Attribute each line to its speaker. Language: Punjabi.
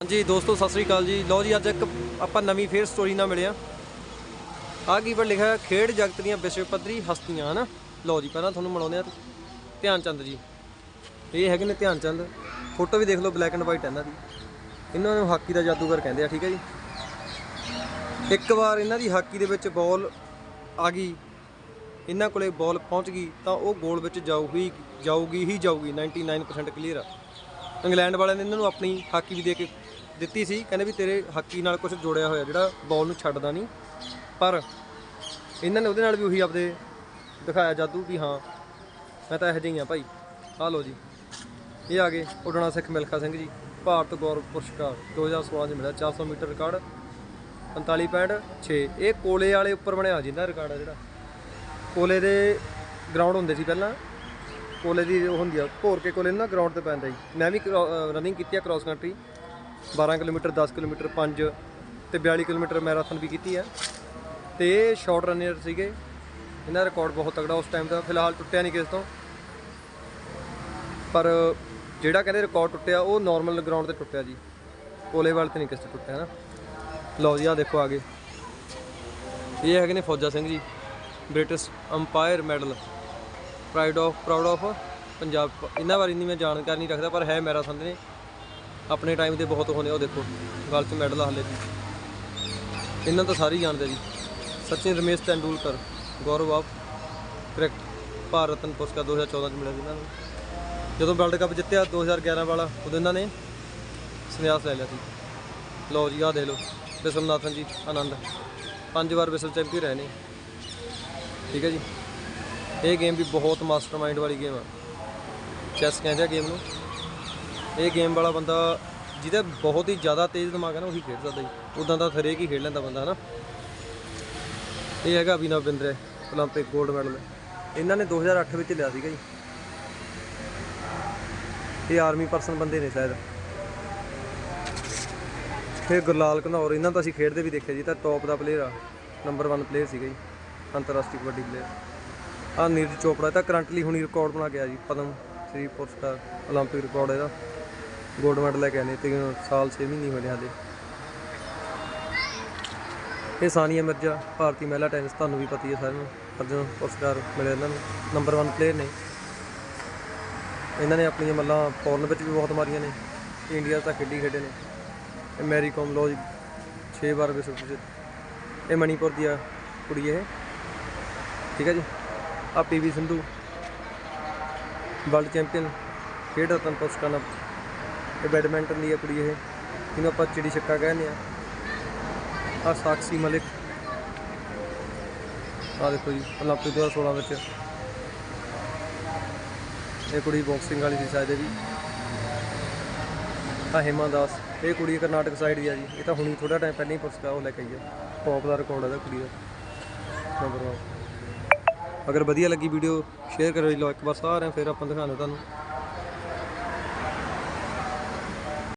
Speaker 1: ਹਾਂਜੀ, ਦੋਸਤੋ, ਸਤਿ ਸ੍ਰੀ ਅਕਾਲ ਜੀ। ਲਓ ਜੀ, ਅੱਜ ਇੱਕ ਆਪਾਂ ਨਵੀਂ ਫੇਰ ਸਟੋਰੀ ਨਾਲ ਮਿਲਿਆ ਆ ਕੀ ਪਰ ਲਿਖਿਆ ਖੇਡ ਜਗਤ ਦੀਆਂ ਵਿਸ਼ਵ ਪੱਧਰੀ ਹਸਤੀਆਂ, ਹਨਾ? ਲਓ ਜੀ, ਪਹਿਲਾਂ ਤੁਹਾਨੂੰ ਮਿਲਾਉਂਦੇ ਆ ਧਿਆਨ ਚੰਦ ਜੀ। ਇਹ ਹੈਗੇ ਨੇ ਧਿਆਨ ਚੰਦ ਫੋਟੋ ਵੀ ਦੇਖ ਲਓ ਬਲੈਕ ਐਂਡ ਵਾਈਟ ਇਹਨਾਂ ਦੀ। ਇਹਨਾਂ ਨੂੰ ਹਾਕੀ ਦਾ ਜਾਦੂਗਰ ਕਹਿੰਦੇ ਆ, ਠੀਕ ਹੈ ਜੀ? ਇੱਕ ਵਾਰ ਇਹਨਾਂ ਦੀ ਹਾਕੀ ਦੇ ਵਿੱਚ ਬਾਲ ਆ ਗਈ। ਇਹਨਾਂ ਕੋਲੇ ਬਾਲ ਪਹੁੰਚ ਗਈ, ਤਾਂ ਉਹ ਗੋਲ ਵਿੱਚ ਜਾਊਗੀ ਜਾਊਗੀ ਹੀ ਜਾਊਗੀ 99% ਕਲੀਅਰ ਆ। ਇੰਗਲੈਂਡ ਵਾਲਿਆਂ ਨੇ ਇਹਨਾਂ ਨੂੰ ਆਪਣੀ ਹਾਕੀ ਵੀ ਦੇ ਕੇ ਦਿੱਤੀ ਸੀ। ਕਹਿੰਦੇ ਵੀ ਤੇਰੇ ਹਾਕੀ ਨਾਲ ਕੁਝ ਜੋੜਿਆ ਹੋਇਆ ਜਿਹੜਾ ਬਾਲ ਨੂੰ ਛੱਡਦਾ ਨਹੀਂ। ਪਰ ਇਹਨਾਂ ਨੇ ਉਹਦੇ ਨਾਲ ਵੀ ਉਹੀ ਆਪਦੇ ਦਿਖਾਇਆ ਜਾਦੂ ਵੀ ਹਾਂ, ਮੈਂ ਤਾਂ ਇਹੋ ਜਿਹਾ ਹੀ ਆ ਭਾਈ। ਆ ਲਓ ਜੀ। ਇਹ ਆ ਗਏ ਉਡਣਾ ਸਿੱਖ ਮਿਲਖਾ ਸਿੰਘ ਜੀ। ਭਾਰਤ ਗੌਰਵ ਪੁਰਸਕਾਰ 2016 ਚ ਮਿਲਿਆ 400 ਮੀਟਰ ਰਿਕਾਰਡ 45.6 ਇਹ ਕੋਲੇ ਵਾਲੇ ਉੱਪਰ ਬਣਿਆ ਜੀ ਜਿੰਦਾ ਰਿਕਾਰਡ ਆ ਜਿਹੜਾ। ਕੋਲੇ ਦੇ ਗਰਾਊਂਡ ਹੁੰਦੇ ਸੀ ਪਹਿਲਾਂ। ਕੋਲੇ ਦੀ ਉਹ ਹੁੰਦੀ ਆ ਭੋਰ ਕੇ ਕੋਲੇ ਨਾ ਗਰਾਊਂਡ ਤੇ ਪੈਂਦਾ ਜੀ। ਮੈਂ ਵੀ ਰਨਿੰਗ ਕੀਤੀ ਆ ਕ੍ਰਾਸ ਕੰਟਰੀ 12 ਕਿਲੋਮੀਟਰ 10 ਕਿਲੋਮੀਟਰ 5 ਤੇ 42 ਕਿਲੋਮੀਟਰ ਮੈਰਾਥਨ ਵੀ ਕੀਤੀ ਆ। ਤੇ ਇਹ ਸ਼ਾਰਟ ਰਨਰ ਸੀਗੇ। ਇਹਨਾਂ ਦਾ ਰਿਕਾਰਡ ਬਹੁਤ ਤਗੜਾ ਉਸ ਟਾਈਮ ਦਾ, ਫਿਲਹਾਲ ਟੁੱਟਿਆ ਨਹੀਂ ਕਿਸੇ ਤੋਂ। ਪਰ ਜਿਹੜਾ ਕਹਿੰਦੇ ਰਿਕਾਰਡ ਟੁੱਟਿਆ, ਉਹ ਨਾਰਮਲ ਗਰਾਊਂਡ ਤੇ ਟੁੱਟਿਆ ਜੀ। ਕੋਲੇ ਵਾਲ ਤੇ ਨਹੀਂ ਕਿਸੇ ਤੋਂ ਟੁੱਟਿਆ ਨਾ ਲਓ ਜੀ ਆ ਦੇਖੋ ਆਗੇ ਇਹ ਹੈਗੇ ਨੇ Fauja Singh ji British empire medal pride of proud of Punjab, ਇਹਨਾਂ ਬਾਰੇ ਨਹੀਂ ਮੈਂ ਜਾਣਕਾਰੀ ਨਹੀਂ ਰੱਖਦਾ, ਪਰ ਹੈ ਮੈਰਾਥਨ ਦੇ ਆਪਣੇ ਟਾਈਮ 'ਤੇ ਬਹੁਤ ਹੋਣੇ, ਉਹ ਦੇਖੋ, ਗਲ 'ਚ ਮੈਡਲ ਹਾਲੇ ਵੀ। ਇਹਨਾਂ ਤਾਂ ਸਾਰੇ ਹੀ ਜਾਣਦੇ ਜੀ। ਸਚਿਨ ਰਮੇਸ਼ ਤੈਂਦੂਲਕਰ ਗੌਰਵ ਆਫ ਕ੍ਰਿਕਟ ਭਾਰਤ ਰਤਨ ਪੁਰਸਕਾਰ 2014 ਚ ਮਿਲਿਆ ਸੀ ਇਹਨਾਂ ਨੂੰ। ਜਦੋਂ ਵਰਲਡ ਕੱਪ ਜਿੱਤਿਆ 2011 ਵਾਲਾ, ਉਦੋਂ ਇਹਨਾਂ ਨੇ ਸੰਨਿਆਸ ਲੈ ਲਿਆ ਸੀ। ਲਓ ਜੀ, ਆਹ ਦੇਖ ਲਓ ਵਿਸ਼ਵਨਾਥਨ ਜੀ, ਆਨੰਦ। ਪੰਜ ਵਾਰ ਵਿਸ਼ਵ ਚੈਂਪੀਅਨ ਰਹੇ ਨੇ। ਠੀਕ ਹੈ ਜੀ। ਇਹ ਗੇਮ ਵੀ ਬਹੁਤ ਮਾਸਟਰਮਾਈਂਡ ਵਾਲੀ ਗੇਮ ਆ। ਚੈਸ ਕਹਿੰਦੇ ਆ ਗੇਮ ਨੂੰ। ਇਹ ਗੇਮ ਵਾਲਾ ਬੰਦਾ ਜਿਹਦਾ ਬਹੁਤ ਹੀ ਜ਼ਿਆਦਾ ਤੇਜ਼ ਦਿਮਾਗ ਹੈ ਨਾ, ਉਹੀ ਖੇਡ ਸਕਦਾ ਜੀ। ਉਦਾਂ ਦਾ ਹਰੇਕ ਹੀ ਖੇਡ ਲੈਂਦਾ ਬੰਦਾ ਹੈ ਨਾ ਇਹ ਹੈਗਾ ਅਭਿਨਵ ਬਿੰਦਰੇ 올림픽 골ਡ ਮੈਡਲ ਇਹਨਾਂ ਨੇ 2008 ਵਿੱਚ ਲਿਆ ਸੀਗਾ ਜੀ। ਇਹ ਆਰਮੀ ਪਰਸਨ ਬੰਦੇ ਨੇ ਸ਼ਾਇਦ। ਫਿਰ ਗੁਰਲਾਲ ਘਨੌਰ, ਇਹਨਾਂ ਤਾਂ ਅਸੀਂ ਖੇਡਦੇ ਵੀ ਦੇਖਿਆ ਜੀ ਤਾਂ ਟੌਪ ਦਾ ਪਲੇਅਰ ਆ। ਨੰਬਰ 1 ਪਲੇਅਰ ਸੀਗਾ ਜੀ। ਅੰਤਰਰਾਸ਼ਟਰੀ ਕਬੱਡੀ ਪਲੇਅਰ ਆ ਨੀਰਜ ਚੋਪੜਾ ਤਾਂ ਕਰੰਟਲੀ ਹੁਣੀ ਰਿਕਾਰਡ ਬਣਾ ਗਿਆ ਜੀ, ਪਦਮ ਸ੍ਰੀ ਪੁਰਸਕਾਰ 올림픽 ਰਿਕਾਰਡ ਇਹਦਾ। ਗੋਲਡ ਮੈਡਲ ਲੈ ਕੇ ਆਏ ਨੇ, ਤੇ ਸਾਲ 6 ਮਹੀਨੇ ਹੋਏ ਨੇ ਹਾਲੇ ਇਹ ਸਾਨੀਆ ਮਿਰਜ਼ਾ, ਭਾਰਤੀ ਮਹਿਲਾ ਟੈਨਿਸ, ਤੁਹਾਨੂੰ ਵੀ ਪਤੀ ਹੈ ਸਾਰਿਆਂ ਨੂੰ, ਅਰਜਨ ਪੁਰਸਕਾਰ ਮਿਲਿਆ ਇਹਨਾਂ ਨੂੰ ਨੰਬਰ 1 ਪਲੇਅਰ ਨੇ। ਇਹਨਾਂ ਨੇ ਆਪਣੀਆਂ ਮੱਲਾਂ ਫੋਰਨ ਵਿੱਚ ਵੀ ਬਹੁਤ ਮਾਰੀਆਂ ਨੇ, ਇੰਡੀਆ ਤਾਂ ਖੇਡੀ ਖੇਡੇ ਨੇ। ਇਹ ਮੈਰੀ ਕੌਮ ਲੋਜ 6 ਵਾਰ ਵਿਸ਼ਵ ਇਹ ਮਣੀਪੁਰ ਦੀ ਕੁੜੀ ਇਹ। ਠੀਕ ਹੈ ਜੀ? ਆ ਪੀਵੀ ਸਿੰਧੂ ਵਰਲਡ ਚੈਂਪੀਅਨ ਖੇਡ ਰਤਨ ਪੁਰਸਕਾਰ ਨਾਲ ਇਹ ਬੈਡਮਿੰਟਨ ਦੀ ਆ ਕੁੜੀ ਇਹ ਜਿਹਨੂੰ ਆਪਾਂ ਚਿੜੀ ਛੱਕਾ ਕਹਿੰਦੇ ਆ ਆ ਸਾਕਸ਼ੀ ਮਲਿਕ ਆ ਦੇਖੋ ਜੀ 올림픽 2016 ਵਿੱਚ ਇਹ ਕੁੜੀ ਬਾਕਸਿੰਗ ਵਾਲੀ ਸੀ ਸ਼ਾਇਦ ਇਹ ਵੀ ਆ ਹਿਮਾ ਦਾਸ ਇਹ ਕੁੜੀ ਕਰਨਾਟਕ ਸਾਈਡ ਦੀ ਆ ਜੀ ਇਹ ਤਾਂ ਹੁਣੀ ਥੋੜਾ ਟਾਈਮ ਪਹਿਲਾਂ ਹੀ ਪੁਰਸਕਾਰ ਉਹ ਲੈ ਕੇ ਆਈ ਆ ਟੌਪ ਦਾ ਰਿਕਾਰਡ ਇਹਦਾ ਕੁੜੀ ਦਾ ਨੰਬਰ 1 ਅਗਰ ਵਧੀਆ ਲੱਗੀ ਵੀਡੀਓ ਸ਼ੇਅਰ ਕਰੋ ਜੀ, ਲਓ ਇੱਕ ਵਾਰ ਸਾਰਿਆਂ ਫਿਰ ਆਪਾਂ ਦਿਖਾਉਂਦੇ ਤੁਹਾਨੂੰ।